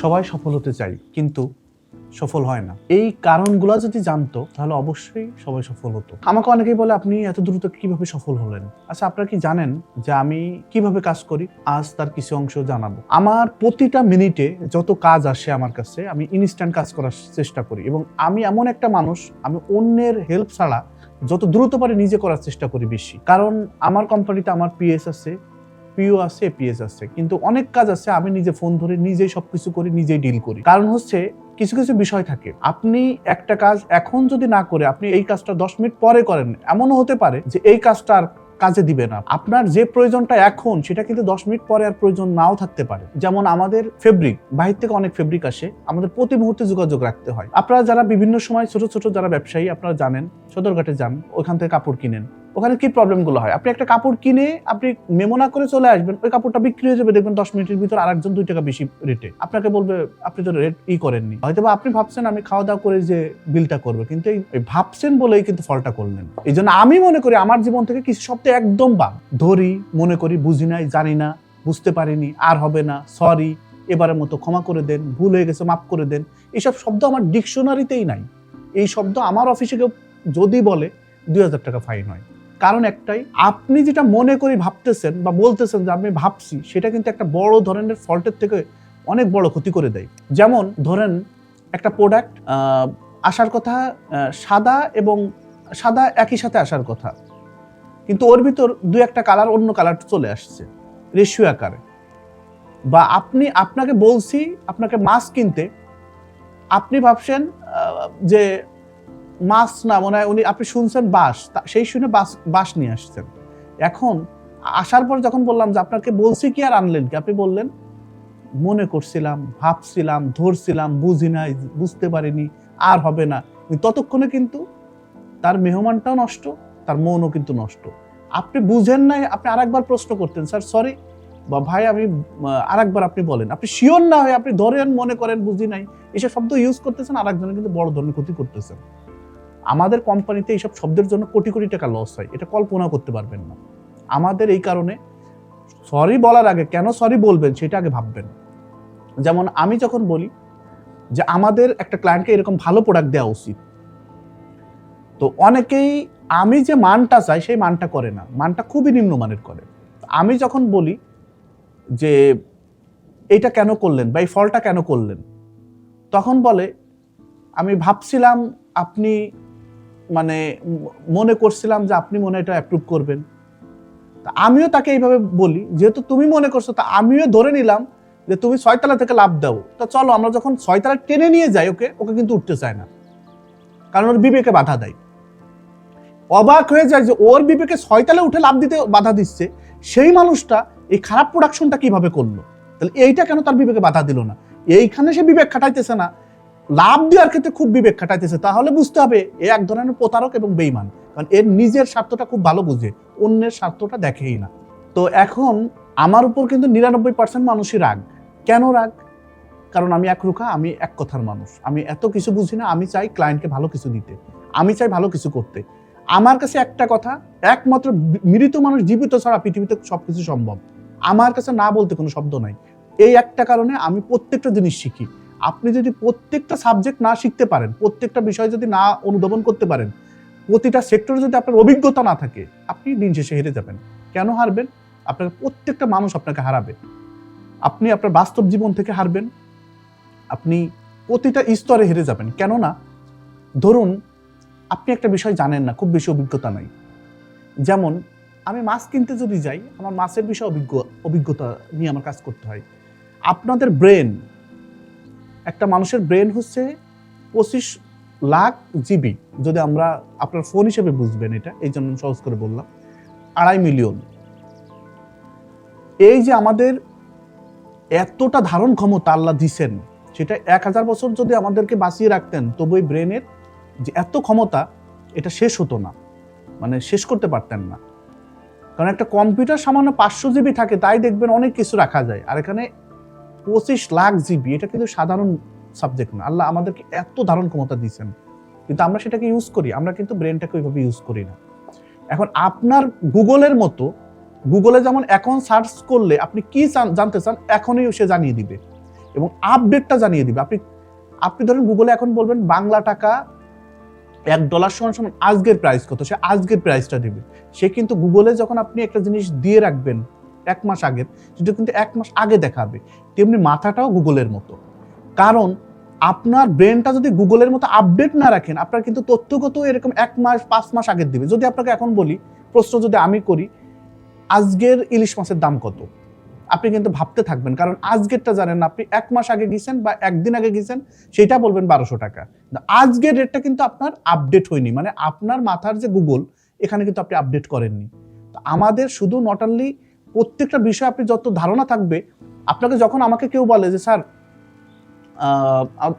সবাই সফল হতে চাই, কিন্তু সফল হয় না। এই কারণগুলো যদি জানতো, তাহলে অবশ্যই সবাই সফল হতো। আমাকে অনেকেই বলে, আপনি এত দ্রুত কীভাবে সফল হলেন? আচ্ছা আপনারা কি জানেন যে আমি কীভাবে কাজ করি? আজ তার কিছু অংশ জানাব। আমার প্রতিটা মিনিটে যত কাজ আসে আমার কাছে, আমি ইনস্ট্যান্ট কাজ করার চেষ্টা করি এবং আমি এমন একটা মানুষ, আমি অন্যের হেল্প ছাড়া যত দ্রুত পারি নিজে করার চেষ্টা করি বেশি। কারণ আমার কোম্পানিতে আমার পিএস আছে পিও আছে, পিএস আছে। কিন্তু অনেক কাজ আছে, আমি নিজে ফোন ধরে নিজেই সবকিছু করি, নিজেই ডিল করি। কারণ হচ্ছে, কিছু কিছু বিষয় থাকে। আপনি একটা কাজ এখন যদি না করে, আপনি এই কাজটা দশ মিনিট পরে করেন, এমনও হতে পারে যে এই কাজটা আর কাজে দিবে না। আপনার যে প্রয়োজনটা এখন, সেটা কিন্তু দশ মিনিট পরে আর প্রয়োজন নাও থাকতে পারে। যেমন আমাদের ফেব্রিক বাহির থেকে অনেক ফেব্রিক আসে, আমাদের প্রতি মুহূর্তে যোগাযোগ রাখতে হয়। আপনারা যারা বিভিন্ন সময় ছোট ছোট যারা ব্যবসায়ী, আপনারা জানেন, সদরঘাটে যান, ওখান থেকে কাপড় কিনেন। ওখানে কি প্রবলেমগুলো হয়? আপনি একটা কাপড় কিনে আপনি মেমো না করে চলে আসবেন, ওই কাপড়টা বিক্রি হয়ে যাবে। দেখবেন দশ মিনিটের ভিতর আরেকজন দুই টাকা বেশি রেটে আপনাকে বলবে, আপনি তো রেট ই করেননি। হয়তো আপনি ভাবছেন, আমি খাওয়া দাওয়া করে যে বিলটা করব। কিন্তু এই ভাবছেন বলেই কিন্তু ফলটা করলেন। এই জন্য আমি মনে করি, আমার জীবন থেকে কিছু শব্দ একদম বাদ। ধরি, মনে করি, বুঝি নাই, জানি না, বুঝতে পারিনি, আর হবে না সরি এবারের মতো ক্ষমা করে দেন, ভুল হয়ে গেছে, মাফ করে দেন। এইসব শব্দ আমার ডিকশনারিতেই নাই। এই শব্দ আমার অফিসে কেউ যদি বলে, দুই হাজার টাকা ফাইন হয়। কারণ একটাই, আপনি যেটা মনে করি ভাবতেছেন বা বলতেছেন যে আমি ভাবছি, সেটা কিন্তু একটা বড় ধরনের ফল্টের থেকে অনেক বড় ক্ষতি করে দেয়। যেমন ধরেন একটা প্রোডাক্ট আসার কথা সাদা এবং সাদা একই সাথে আসার কথা। কিন্তু ওর ভিতর দু একটা কালার অন্য কালার চলে আসছে রেশিও আকারে। বা আপনি, আপনাকে বলছি, আপনাকে মাছ কিনতে, আপনি ভাবছেন যে মাছ না, মনে হয় উনি, আপনি শুনছেন বাস সেই শুনে বাস বাস নিয়ে আসছেন। এখন আসার পর যখন বললাম যে আপনাকে বলছি কি আর আনলেন কি, আপনি বললেন, মনে করছিলাম, ভাবছিলাম, ধরছিলাম, বুঝি নাই, বুঝতে পারিনি, আর হবে না। ততক্ষণে কিন্তু তার মেহমানটাও নষ্ট, তার মনও কিন্তু নষ্ট। আপনি বুঝেন নাই, আপনি আরেকবার প্রশ্ন করতেন, স্যার সরি বা ভাই, আমি আরেকবার আপনি বলেন। আপনি শিওর না হয়ে আপনি ধরেন, মনে করেন, বুঝি নাই, এসব শব্দ ইউজ করতেছেন, আরেকজনের কিন্তু বড় ধরনের ক্ষতি করতেছেন। আমাদের কোম্পানিতে এইসব শব্দের জন্য কোটি কোটি টাকা লস হয়। এটা কল্পনা করতে পারবেন না। আমাদের এই কারণে সরি বলার আগে কেন সরি বলবেন সেটা আগে ভাববেন। যেমন আমি যখন বলি যে আমাদের একটা ক্লায়েন্টকে এরকম ভালো প্রোডাক্ট দেওয়া উচিত। তো অনেকেই আমি যে মানটা চাই সেই মানটা করে না। মানটা খুবই নিম্নমানের করে। আমি যখন বলি যে এইটা কেন করলেন বা এই ফলটা কেন করলেন, তখন বলে, আমি ভাবছিলাম আপনি মানে মনে করছিলাম যে আপনি মনে এটা অ্যাপ্রুভ করবেন। তা আমিও তাকে এইভাবে বলি, যেহেতু তুমি মনে করছ, তা আমিও ধরে নিলাম যে তুমি ছয়তলা থেকে লাভ দাও। তা চলো, আমরা যখন ছয়তলা টেনে নিয়ে যাই ওকে ওকে কিন্তু উঠতে চায় না। কারণ ওর বিবেকে বাধা দেয়। অবাক হয়ে যায় যে ওর বিবেকে ছয়তলা উঠে লাভ দিতে বাধা দিচ্ছে, সেই মানুষটা এই খারাপ প্রোডাকশনটা কীভাবে করল? তাহলে এইটা কেন তার বিবেকে বাধা দিল না? এইখানে সে বিবেক খাটাইতেছে না লাভ দেওয়ার ক্ষেত্রে খুব বিবেক খাটাইতেছে। তাহলে বুঝতে হবে এ এক ধরনের প্রতারক এবং বেইমান কারণ এর নিজের স্বার্থটা খুব ভালো বুঝে, অন্যের স্বার্থটা দেখেই না। তো এখন আমার উপর কিন্তু নিরানব্বই পার্সেন্ট মানুষই রাগ। কেন রাগ? কারণ আমি এক রুখা, আমি এক কথার মানুষ। আমি এত কিছু বুঝি না, আমি চাই ক্লায়েন্টকে ভালো কিছু দিতে। আমি চাই ভালো কিছু করতে। আমার কাছে একটা কথা, একমাত্র মৃত মানুষ জীবিত ছাড়া পৃথিবীতে সব কিছু সম্ভব। আমার কাছে না বলতে কোনো শব্দ নাই। এই একটা কারণে আমি প্রত্যেকটা জিনিস শিখি। আপনি যদি প্রত্যেকটা সাবজেক্ট না শিখতে পারেন, প্রত্যেকটা বিষয় যদি না অনুধাবন করতে পারেন, প্রতিটা সেক্টরে যদি আপনার অভিজ্ঞতা না থাকে, আপনি দিন শেষে হেরে যাবেন। কেন হারবেন? আপনার প্রত্যেকটা মানুষ আপনাকে হারাবে। আপনি আপনার বাস্তব জীবন থেকে হারবেন। আপনি প্রতিটা স্তরে হেরে যাবেন। কেননা, ধরুন, আপনি একটা বিষয় জানেন না, খুব বেশি অভিজ্ঞতা নাই। যেমন, আমি মাছ কিনতে যদি যাই, আমার মাছের বিষয়ে অভিজ্ঞ, অভিজ্ঞতা নিয়ে আমার কাজ করতে হয়। আপনাদের ব্রেন একটা মানুষের ব্রেন হচ্ছে পঁচিশ লাখ জিবি যদি আমরা আপনার ফোন হিসেবে বুঝবেন এটা, এই জন্য সহজ করে বললাম, আড়াই মিলিয়ন এই যে আমাদের এতটা ধারণ ক্ষমতা আল্লাহ দিছেন, সেটা এক হাজার বছর যদি আমাদেরকে বাঁচিয়ে রাখতেন, তবু এই ব্রেনের যে এত ক্ষমতা, এটা শেষ হতো না মানে শেষ করতে পারতেন না। কারণ একটা কম্পিউটার সামান্য পাঁচশো জিবি থাকে, তাই দেখবেন অনেক কিছু রাখা যায়। আর এখানে পঁচিশ লাখ জিবি এটা কিন্তু সাধারণ সাবজেক্ট না। আল্লাহ আমাদেরকে এত ধারণ ক্ষমতা দিয়েছেন। কিন্তু আমরা সেটাকে ইউজ করি, আমরা কিন্তু ব্রেনটাকে ওইভাবে ইউজ করি না। এখন আপনার গুগলের মতো, গুগলে যেমন এখন সার্চ করলে আপনি কি জানতে চান, এখনই সে জানিয়ে দিবে। এবং আপডেটটা জানিয়ে দিবে। আপনি আপনি ধরেন গুগলে এখন বলবেন, বাংলা টাকা এক ডলার সমান সমান আজকের প্রাইস কত? সে আজকের প্রাইসটা দিবে। সে কিন্তু গুগলে যখন আপনি একটা জিনিস দিয়ে রাখবেন এক মাস আগের, সেটা কিন্তু এক মাস আগে দেখাবে তেমনি মাথাটাও গুগলের মতো। কারণ আপনার ব্রেনটা যদি গুগলের মতো আপডেট না রাখেন, আপনার কিন্তু তথ্যগত এরকম এক মাস, পাঁচ মাস আগের দিবে। যদি আপনাকে এখন বলি, প্রশ্ন যদি আমি করি, আজকের ইলিশ মাছের দাম কত? আপনি কিন্তু ভাবতে থাকবেন, কারণ আজকেরটা জানেন আপনি এক মাস আগে গেছেন বা একদিন আগে গেছেন সেটা বলবেন বারোশো টাকা। আজকের রেটটা কিন্তু আপনার আপডেট হয়নি মানে আপনার মাথার যে গুগল এখানে কিন্তু আপনি আপডেট করেননি। তো আমাদের শুধু নট অনলি প্রত্যেকটা বিষয়ে আপনি যত ধারণা থাকবে, আপনাকে যখন আমাকে কেউ বলে যে, স্যার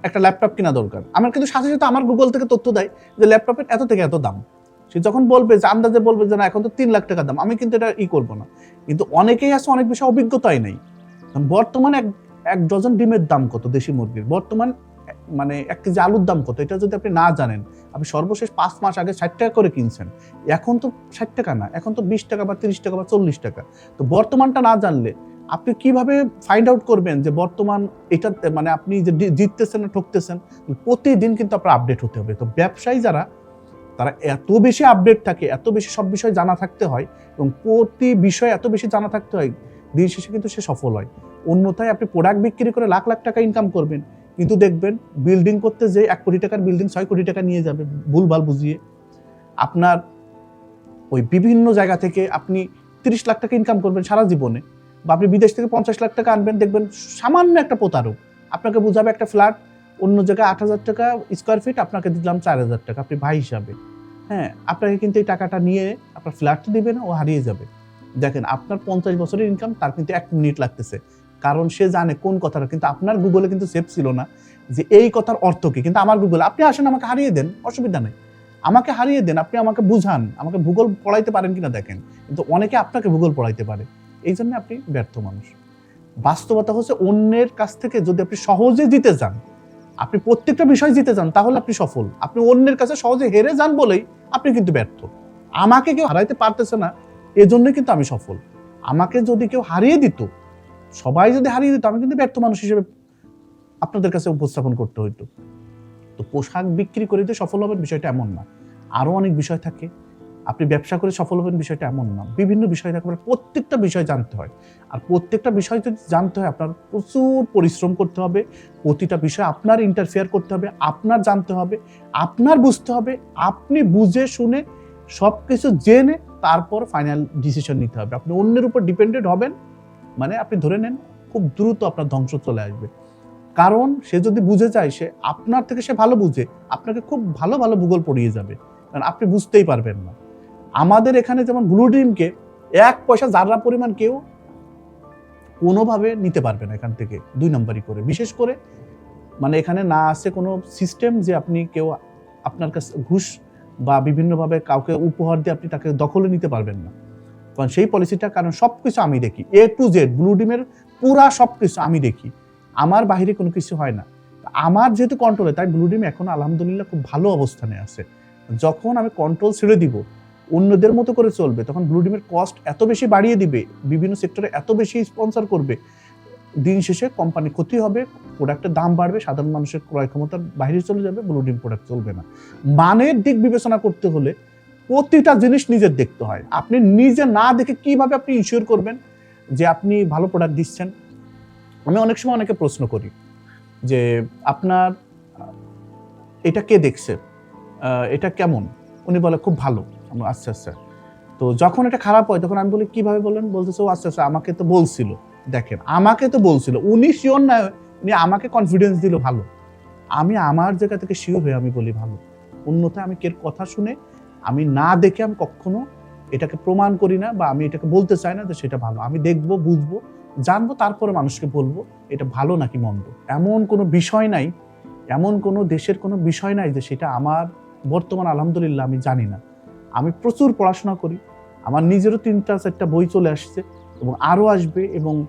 একটা ল্যাপটপ কেনা দরকার। আমার কিন্তু সাথে সাথে আমার গুগল থেকে তথ্য দেয় যে, ল্যাপটপের এত থেকে এত দাম। সে যখন বলবে যে, আন্দাজে বলবে যে, না, এখন তো তিন লাখ টাকা দাম। আমি কিন্তু এটা ই করব না। কিন্তু অনেকেই আছে, অনেক বেশি অভিজ্ঞতাই নেই। বর্তমানে এক এক ডজন ডিমের দাম কত দেশি মুরগির? বর্তমান মানে এক কেজি আলুর দাম কত? এটা যদি আপনি না জানেন, আপনি সর্বশেষ পাঁচ মাস আগে ষাট টাকা করে কিনছেন। এখন তো ষাট টাকা না, এখন তো বিশ টাকা বা তিরিশ টাকা বা চল্লিশ টাকা। তো বর্তমানটা না জানলে আপনি কীভাবে ফাইন্ড আউট করবেন যে বর্তমান এটা মানে আপনি যে জিততেছেন না ঠকতেছেন প্রতিদিন কিন্তু আপনার আপডেট হতে হবে। তো ব্যবসায়ী যারা, তারা এত বেশি আপডেট থাকে, এত বেশি সব বিষয় জানা থাকতে হয় এবং প্রতি বিষয়ে এত বেশি জানা থাকতে হয়, দিন শেষে কিন্তু সে সফল হয়। অন্যথায় আপনি প্রোডাক্ট বিক্রি করে লাখ লাখ টাকা ইনকাম করবেন। কিন্তু দেখবেন বিল্ডিং করতে যে এক কোটি টাকার বিল্ডিং ছয় কোটি টাকা নিয়ে যাবে, ভুলভাল বুঝিয়ে। আপনার ওই বিভিন্ন জায়গা থেকে আপনি তিরিশ লাখ টাকা ইনকাম করবেন সারা জীবনে বা আপনি বিদেশ থেকে পঞ্চাশ লাখ টাকা আনবেন, দেখবেন সামান্য একটা প্রতারক। আপনাকে বুঝাবে একটা ফ্ল্যাট অন্য জায়গায় আট হাজার টাকা স্কোয়ার ফিট আপনাকে দিলাম চার হাজার টাকা, আপনি ভাই হিসাবে। হ্যাঁ আপনাকে কিন্তু এই টাকাটা নিয়ে আপনার ফ্ল্যাট দিবে না, ও হারিয়ে যাবে। দেখেন, আপনার পঞ্চাশ বছরের ইনকাম তার কিন্তু এক মিনিট লাগতেছে। কারণ সে জানে কোন কথাটা, কিন্তু আপনার গুগলে কিন্তু সেভ ছিল না যে এই কথার অর্থ কি। কিন্তু আমার গুগলে আপনি আসেন, আমাকে হারিয়ে দেন, অসুবিধা নেই। আমাকে হারিয়ে দেন, আপনি আমাকে বুঝান, আমাকে ভূগোল পড়াইতে পারেন কিনা দেখেন। কিন্তু অনেকে আপনাকে ভূগোল পড়াইতে পারে। এই জন্য আপনি ব্যর্থ মানুষ। বাস্তবতা হচ্ছে অন্যের কাছ থেকে যদি আপনি সহজে জিতে যান, আপনি প্রত্যেকটা বিষয় জিতে যান, তাহলে আপনি সফল। আপনি অন্যের কাছে সহজে হেরে যান বলেই আপনি কিন্তু ব্যর্থ। আমাকে কেউ হারাইতে পারতেছে না, এজন্যই কিন্তু আমি সফল। আমাকে যদি কেউ হারিয়ে দিত সবাই যদি হারিয়ে দিত, আমি কিন্তু ব্যর্থ মানুষ হিসেবে আপনাদের কাছে উপস্থাপন করতে হইতো। তো পোশাক বিক্রি করে যে সফল হবেন বিষয়টা এমন না। আরও অনেক বিষয় থাকে। আপনি ব্যবসা করে সফল হবেন বিষয়টা এমন না। বিভিন্ন বিষয় থাকে প্রত্যেকটা বিষয় জানতে হয়। আর প্রত্যেকটা বিষয় যদি জানতে হয়, আপনার প্রচুর পরিশ্রম করতে হবে। প্রতিটা বিষয় আপনার ইন্টারফেয়ার করতে হবে, আপনার জানতে হবে, আপনার বুঝতে হবে, আপনি বুঝে শুনে সব কিছু জেনে তারপর ফাইনাল ডিসিশন নিতে হবে। আপনি অন্যের উপর ডিপেন্ডেন্ট হবেন। মানে আপনি ধরে নেন, খুব দ্রুত আপনার ধ্বংস চলে আসবে। কারণ সে যদি বুঝে যায়, সে আপনার থেকে সে ভালো বুঝে, আপনাকে খুব ভালো ভালো ভূগোল পড়িয়ে যাবে। কারণ আপনি বুঝতেই পারবেন না। আমাদের এখানে যেমন ব্লু ড্রিমকে এক পয়সা যারা পরিমাণ কেউ কোনোভাবে নিতে পারবে না এখান থেকে, দুই নম্বরই করে। বিশেষ করে মানে এখানে না আছে কোনো সিস্টেম যে আপনি কেউ আপনার কাছে ঘুষ বা বিভিন্নভাবে কাউকে উপহার দিয়ে আপনি তাকে দখলে নিতে পারবেন না। কারণ সেই পলিসিটা কারণ সব কিছু আমি দেখি। এ টু জেড ব্লু ডিমের পুরা সব কিছু আমি দেখি। আমার বাইরে কোনো কিছু হয় না। আমার যেহেতু কন্ট্রোলে তাই ব্লু ডিম এখন আলহামদুলিল্লাহ খুব ভালো অবস্থানে আছে। যখন আমি কন্ট্রোল ছেড়ে দিব, অন্যদের মতো করে চলবে, তখন ব্লু ডিমের কস্ট এত বেশি বাড়িয়ে দিবে, বিভিন্ন সেক্টরে এত বেশি স্পন্সর করবে, দিন শেষে কোম্পানি ক্ষতি হবে প্রোডাক্টের দাম বাড়বে, সাধারণ মানুষের ক্রয় ক্ষমতার বাইরে চলে যাবে ব্লু ডিম প্রোডাক্ট চলবে না। মানের দিক বিবেচনা করতে হলে প্রতিটা জিনিস নিজের দেখতে হয়। আপনি নিজে না দেখে কীভাবে আপনি ইনশিওর করবেন? যে আপনি ভালো প্রোডাক্ট দিচ্ছেন। আমি অনেক সময় অনেকে প্রশ্ন করি যে, আপনার, এটা কে দেখছে? এটা কেমন? উনি বলে, খুব ভালো। আচ্ছা আচ্ছা। তো যখন এটা খারাপ হয়, তখন আমি বলি, কীভাবে বলেন? বলতেছে, ও আচ্ছা আচ্ছা আমাকে তো বলছিল। দেখেন, আমাকে তো বলছিল। উনি শিওর না, উনি আমাকে কনফিডেন্স দিল ভালো। আমি আমার জায়গা থেকে শিওর হয়ে আমি বলি, ভালো। অন্যথায় আমি কের কথা শুনে আমি না দেখে আমি কখনো এটাকে প্রমাণ করি না বা আমি এটাকে বলতে চাই না যে সেটা ভালো। আমি দেখব, বুঝব, জানব, তারপরে মানুষকে বলব, এটা ভালো নাকি মন্দ? এমন কোনো বিষয় নাই, এমন কোনো দেশের কোনো বিষয় নাই যে সেটা আমার বর্তমান আলহামদুলিল্লাহ আমি জানি না। আমি প্রচুর পড়াশোনা করি, আমার নিজেরও তিনটা, চারটা বই চলে আসছে এবং আরও আসবে এবং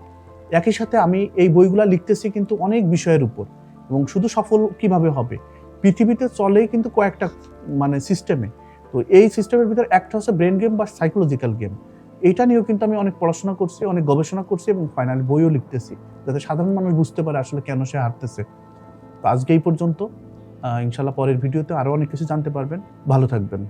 একই সাথে আমি এই বইগুলো লিখতেছি কিন্তু অনেক বিষয়ের উপর এবং শুধু সফল কীভাবে হবে? পৃথিবীতে চলেই কিন্তু কয়েকটা মানে সিস্টেমে তো এই সিস্টেমের ভিতরে একটা হচ্ছে ব্রেন গেম বা সাইকোলজিক্যাল গেম এটা নিয়েও কিন্তু আমি অনেক পড়াশোনা করছি, অনেক গবেষণা করছি এবং ফাইনালি বইও লিখতেছি, যাতে সাধারণ মানুষ বুঝতে পারে আসলে কেন সে হারতেছে। তো আজকে এই পর্যন্ত ইনশাল্লাহ পরের ভিডিওতে আরও অনেক কিছু জানতে পারবেন। ভালো থাকবেন।